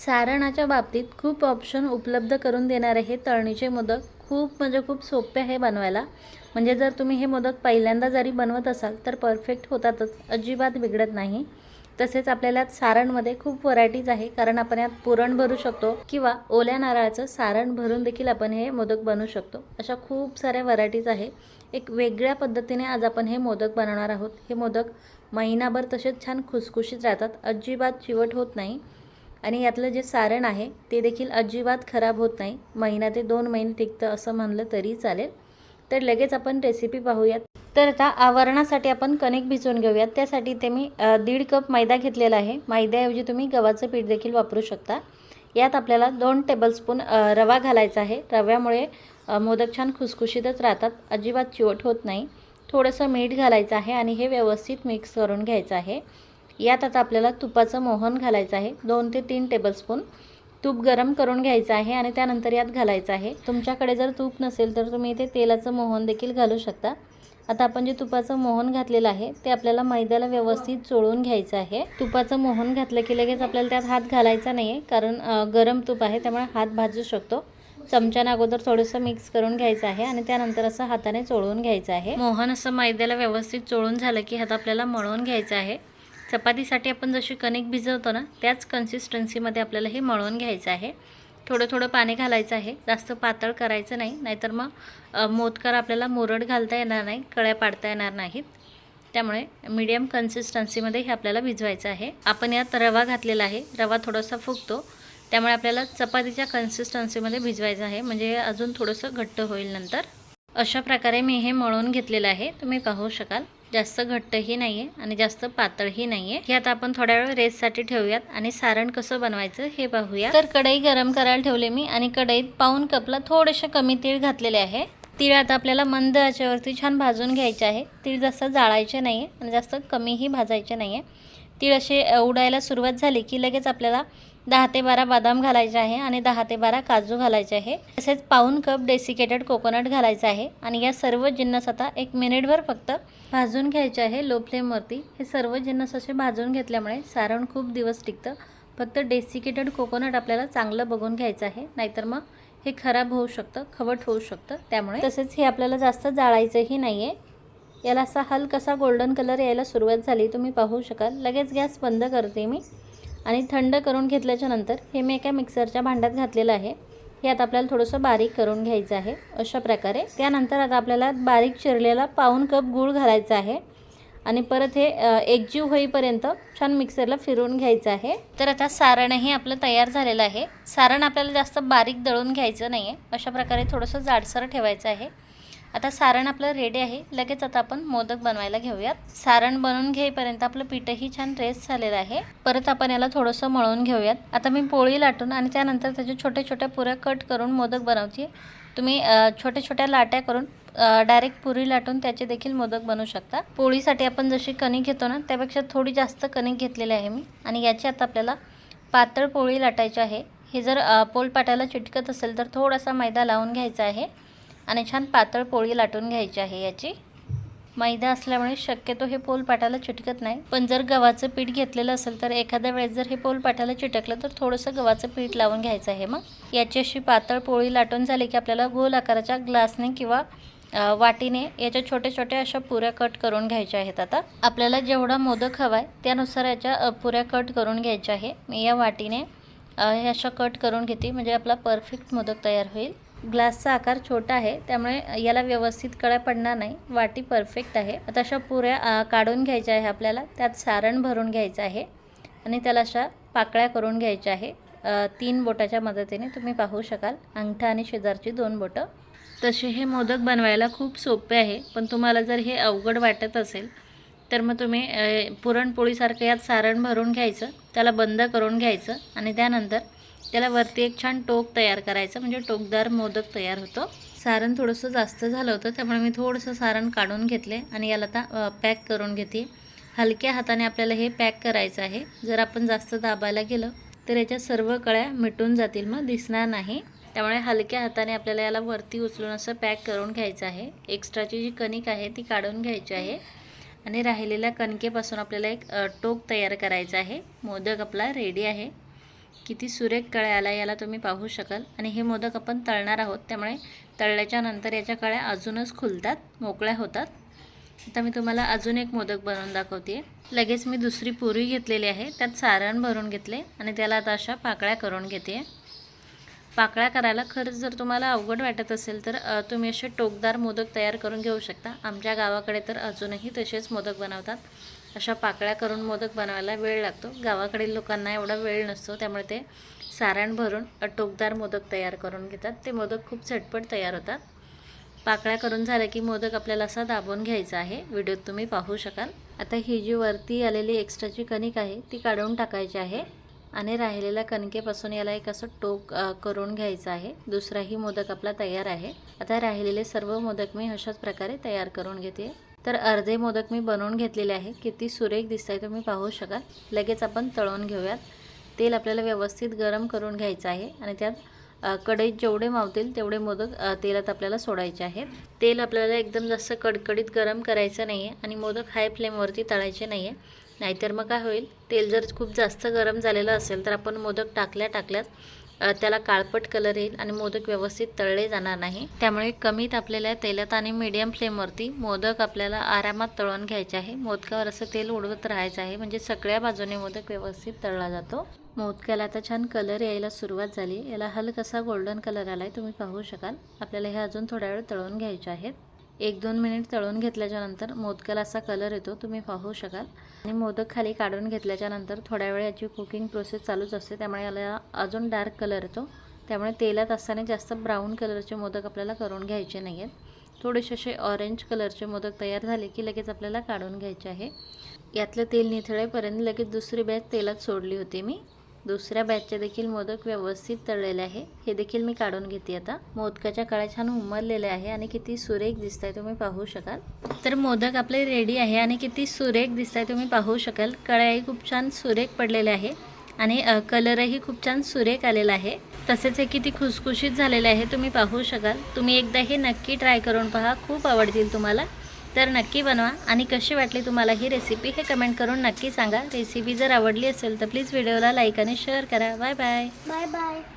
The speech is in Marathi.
सारणाच्या बाबतीत खूप ऑप्शन उपलब्ध करून देणारे हे तळणीचे मोदक खूप म्हणजे खूप सोपे आहे बनवायला. म्हणजे जर तुम्ही हे मोदक पहिल्यांदा जरी बनवत असाल तर परफेक्ट होतातच. अजिबात बिघडत नाही. तसेच आपल्याला सारणमध्ये खूप व्हरायटीज आहे. कारण आपण यात पुरण भरू शकतो किंवा ओल्या नारळाचं सारण भरून देखील आपण हे मोदक बनवू शकतो. अशा खूप साऱ्या व्हरायटीज आहे. एक वेगळ्या पद्धतीने आज आपण हे मोदक बनवणार आहोत. हे मोदक महिनाभर तसेच छान खुसखुशीत राहतात. अजिबात चिवट होत नाही. आणि यातलं जे सारण आहे ते देखील अजिबात खराब होत नाही. महिना ते दोन महिने टिकतं असं म्हणलं तरी चालेल. तर लगेच आपण रेसिपी पाहूयात. तर आता आवरणासाठी आपण कणिक भिजवून घेऊयात. त्यासाठी ते मी दीड कप मैदा घेतलेला आहे. मैद्याऐवजी तुम्ही गव्हाचं पीठ देखील वापरू शकता. यात आपल्याला दोन टेबलस्पून रवा घालायचा आहे. रव्यामुळे मोदक छान खुसखुशीतच राहतात. अजिबात चिवट होत नाही. थोडंसं मीठ घालायचं आहे आणि हे व्यवस्थित मिक्स करून घ्यायचं आहे. यात आता आपल्याला तुपाचं मोहन घालायचं आहे. दोन ते तीन टेबलस्पून तूप गरम करून घ्यायचं आहे आणि त्यानंतर यात घालायचं आहे. तुमच्याकडे जर तूप नसेल तर तुम्ही इथे तेलाचं मोहन देखील घालू शकता. आता आपण जे तुपाचं मोहन घातलेलं आहे ते आपल्याला मैद्याला व्यवस्थित चोळून घ्यायचं आहे. तुपाचं मोहन घातलं की लगेच आपल्याला त्यात हात घालायचा नाही आहे कारण गरम तूप आहे त्यामुळे हात भाजू शकतो. चमच्याने अगोदर थोडंसं मिक्स करून घ्यायचं आहे आणि त्यानंतर असं हाताने चोळून घ्यायचं आहे. मोहन असं मैद्याला व्यवस्थित चोळून झालं की हात आपल्याला मळून घ्यायचं आहे. चपातीसाठी आपण जशी कणिक भिजवतो ना त्याच कन्सिस्टन्सीमध्ये आपल्याला हे मळवून घ्यायचं आहे. थोडं थोडं पाणी घालायचं आहे. जास्त पातळ करायचं नाही नाहीतर मग मोदकर आपल्याला मुरड घालता येणार नाही कळ्या पाडता येणार नाहीत. त्यामुळे मीडियम कन्सिस्टन्सीमध्ये हे आपल्याला भिजवायचं आहे. आपण यात रवा घातलेला आहे. रवा थोडासा फुगतो. त्यामुळे आपल्याला चपातीच्या कन्सिस्टन्सीमध्ये भिजवायचं आहे. म्हणजे अजून थोडंसं घट्ट होईल नंतर. अशा प्रकारे मी हे मळून घेतलेलं आहे. तुम्ही पाहू शकाल. जास्त घट्टही नाही आहे आणि जास्त पातळही नाही आहे हे आता आपण थोड्या वेळ रेससाठी ठेवूयात आणि सारण कसं बनवायचं हे पाहूया. तर कढई गरम करायला ठेवले मी आणि कढईत पाऊन कपला थोडेसे कमी तीळ घातलेले आहे. तीळ आता आपल्याला मंद याच्यावरती छान भाजून घ्यायचे आहे. तीळ जास्त जाळायचे नाही आहे आणि जास्त कमीही भाजायचे नाही आहे तीळ असे उडायला सुरुवात झाली की लगेच आपल्याला दहा ते बारा बदाम घालायचे आहे आणि दहा ते बारा काजू घालायचे आहे. तसेच पाऊन कप डेसिकेटेड कोकोनट घालायचं आहे आणि या सर्व जिन्नस आता एक मिनिटभर फक्त भाजून घ्यायचे आहे लो फ्लेमवरती हे सर्व जिन्नस असे भाजून घेतल्यामुळे सारण खूप दिवस टिकतं. फक्त डेसिकेटेड कोकोनट आपल्याला चांगलं बघून घ्यायचं आहे. नाहीतर मग हे खराब होऊ शकतं खवट होऊ शकतं. त्यामुळे तसेच हे आपल्याला जास्त जाळायचंही नाही आहे याला असा हलकसा गोल्डन कलर यायला सुरुवात झाली. तुम्ही पाहू शकाल. लगेच गॅस बंद करते मी. आणि थंड करून घेतल्याच्या नंतर हे मी एका मिक्सरच्या भांड्यात घातलेलं आहे. हे आता आपल्याला थोडंसं बारीक करून घ्यायचं आहे अशा प्रकारे. त्यानंतर आता आपल्याला बारीक चिरलेला पाऊन कप गूळ घालायचा आहे. आणि परत हे एकजीव होईपर्यंत छान मिक्सरला फिरवून घ्यायचं आहे. तर आता सारणही आपलं तयार झालेलं आहे. सारण आपल्याला जास्त बारीक दळून घ्यायचं नाही आहे अशा प्रकारे थोडंसं जाडसर ठेवायचं आहे. आता सारण आपलं रेडी आहे. लगेच आता आपण मोदक बनवायला घेऊयात. सारण बनवून घेईपर्यंत आपलं पीठही छान रेस झालेलं आहे. परत आपण याला थोडंसं मळून घेऊयात. आता मी पोळी लाटून आणि त्यानंतर त्याचे छोट्या छोट्या पुऱ्या कट करून मोदक बनवते. तुम्ही छोट्या छोट्या लाट्या करून डायरेक्ट पुरी लाटून त्याचे देखील मोदक बनवू शकता. पोळीसाठी आपण जशी कणिक घेतो ना त्यापेक्षा थोडी जास्त कणिक घेतलेली आहे मी. आणि याची आता आपल्याला पातळ पोळी लाटायची आहे. हे जर पोलपाट्याला चिटकत असेल तर थोडासा मैदा लावून घ्यायचा आहे. आणि छान पातळ पोळी लाटून घ्यायची आहे याची. मैदा असल्यामुळे शक्यतो हे पोलपाटाला चिटकत नाही. पण जर गव्हाचं पीठ घेतलेलं असेल तर एखाद्या वेळेस जर हे पोल पाठाला चिटकलं तर थोडंसं गव्हाचं पीठ लावून घ्यायचं आहे मग. याची अशी पातळ पोळी लाटून झाली की आपल्याला गोल आकाराच्या ग्लासने किंवा वाटीने याच्या छोट्या छोट्या अशा पुऱ्या कट करून घ्यायच्या आहेत आता. आपल्याला जेवढा मोदक हवा आहे त्यानुसार याच्या पुऱ्या कट करून घ्यायच्या आहे. मी या वाटीने हे अशा कट करून घेते. म्हणजे आपला परफेक्ट मोदक तयार होईल. ग्लासचा आकार छोटा आहे त्यामुळे याला व्यवस्थित कळ्या पडणार नाही. वाटी परफेक्ट आहे. आता अशा पुऱ्या काढून घ्यायच्या आहे आपल्याला. त्यात सारण भरून घ्यायचं आहे आणि त्याला अशा पाकळ्या करून घ्यायच्या आहे. तीन बोटाच्या मदतीने तुम्ही पाहू शकाल. अंगठा आणि शेजारची दोन बोटं. तसे हे मोदक बनवायला खूप सोपे आहे. पण तुम्हाला जर हे अवघड वाटत असेल तर मग तुम्ही पुरणपोळीसारखं यात सारण भरून घ्यायचं त्याला बंद करून घ्यायचं आणि त्यानंतर त्याला वरती एक छान टोक तयार करायचं म्हणजे टोकदार मोदक तयार होतो. सारण थोडंसं जास्त झालं होतं त्यामुळे मी थोडंसं सारण काढून घेतले आणि याला आता पॅक करून घेते. हलक्या हाताने आपल्याला हे पॅक करायचं आहे. जर आपण जास्त दाबायला गेलं तर याच्या सर्व कळ्या मिटून जातील मग दिसणार नाही. त्यामुळे हलक्या हाताने आपल्याला याला वरती उचलून असं पॅक करून घ्यायचं आहे. एक्स्ट्राची जी कणिक आहे ती काढून घ्यायची आहे. आणि राहिलेल्या कणकेपासून आपल्याला एक टोक तयार करायचं आहे. मोदक आपला रेडी आहे. किती सुरेख कळ्या आला याला तुम्ही पाहू शकाल. आणि हे मोदक आपण तळणार आहोत. त्यामुळे तळल्याच्या नंतर याच्या कळ्या अजूनच खुलतात मोकळ्या होतात. आता मी तुम्हाला अजून एक मोदक बनवून दाखवते. लगेच मी दुसरी पुरी घेतलेली आहे. त्यात सारण भरून घेतले आणि त्याला आता अशा पाकळ्या करून घेते. पाकळ्या करायला खरंच जर तुम्हाला अवघड वाटत असेल तर तुम्ही असे टोकदार मोदक तयार करून घेऊ शकता. आमच्या गावाकडे तर अजूनही तसेच मोदक बनवतात. अशा पाकळ्या करून मोदक बनवायला वेळ लागतो. गावाकडील लोकांना एवढा वेळ नसतो त्यामुळे ते सारण भरून टोकदार मोदक तयार करून घेतात. ते मोदक खूप झटपट तयार होतात. पाकळ्या करून झाल्या की मोदक आपल्याला असा दाबून घ्यायचा आहे. व्हिडिओत तुम्ही पाहू शकाल. आता ही जी वरती आलेली एक्स्ट्राची कणिक आहे ती काढून टाकायची आहे. आणि राहिलेल्या कणकेपासून याला एक असं टोक करून घ्यायचं आहे. दुसराही मोदक आपला तयार आहे. आता राहिलेले सर्व मोदक मी अशाच प्रकारे तयार करून घेते. तर अर्धे मोदक मी बनवून घेतलेले आहे. किती सुरेख दिसत आहे तुम्ही पाहू शकाल. लगेच आपण तळून घेऊयात. तेल आपल्याला व्यवस्थित गरम करून घ्यायचं आहे आणि त्यात कढईत जेवढे मावतील तेवढे मोदक तेलात आपल्याला सोडायचे आहेत. तेल आपल्याला एकदम जास्त कडकडीत गरम करायचं नाही आहे आणि मोदक हाय फ्लेमवरती तळायचे नाही आहे नाहीतर मग काय होईल? तेल जर खूप जास्त गरम झालेलं असेल तर आपण मोदक टाकल्या टाकल्यात त्याला काळपट कलर येईल आणि मोदक व्यवस्थित तळले जाणार नाही. त्यामुळे कमी तापलेल्या तेलात आणि मीडियम फ्लेमवरती मोदक आपल्याला आरामात तळून घ्यायचे आहे. मोदकावर असं तेल उडवत राहायचं आहे. म्हणजे सगळ्या बाजूने मोदक व्यवस्थित तळला जातो. मोदकाला आता छान कलर यायला सुरुवात झाली. याला हलकासा गोल्डन कलर आला आहे तुम्ही पाहू शकाल. आपल्याला हे अजून थोड्या वेळ तळून घ्यायचे आहेत. एक दोन मिनिट तळून घेतल्याच्या नंतर मोदकाला असा कलर येतो तुम्ही पाहू शकाल. आणि मोदक खाली काढून घेतल्याच्या नंतर थोड्या वेळ याची कुकिंग प्रोसेस चालूच असते त्यामुळे याला अजून डार्क कलर येतो. त्यामुळे तेलात असताना जास्त ब्राऊन कलरचे मोदक आपल्याला करून घ्यायचे नाही आहेत थोडेसे असे ऑरेंज कलरचे मोदक तयार झाले की लगेच आपल्याला काढून घ्यायचे आहे. यातलं तेल निथळेपर्यंत लगेच दुसरी बॅच तेलात सोडली होती मी. दुसऱ्या बॅचचे देखील मोदक व्यवस्थित तळलेले आहे. हे देखील मी काढून घेते आता. मोदकाच्या काळ्या छान उमललेले आहे आणि किती सुरेख दिसत आहे तुम्ही पाहू शकाल. तर मोदक आपले रेडी आहे आणि किती सुरेख दिसत आहे तुम्ही पाहू शकाल. कळ्याही खूप छान सुरेख पडलेले आहे आणि कलरही खूप छान सुरेख आलेला आहे. तसेच हे किती खुसखुशीत झालेले आहे तुम्ही पाहू शकाल. तुम्ही एकदा हे नक्की ट्राय करून पहा. खूप आवडतील तुम्हाला. तर नक्की बनवा. आणि कशी वाटली तुम्हाला ही रेसिपी हे कमेंट करून नक्की सांगा. रेसिपी जर आवडली असेल तर प्लीज व्हिडिओला लाईक आणि शेअर करा. Bye bye bye bye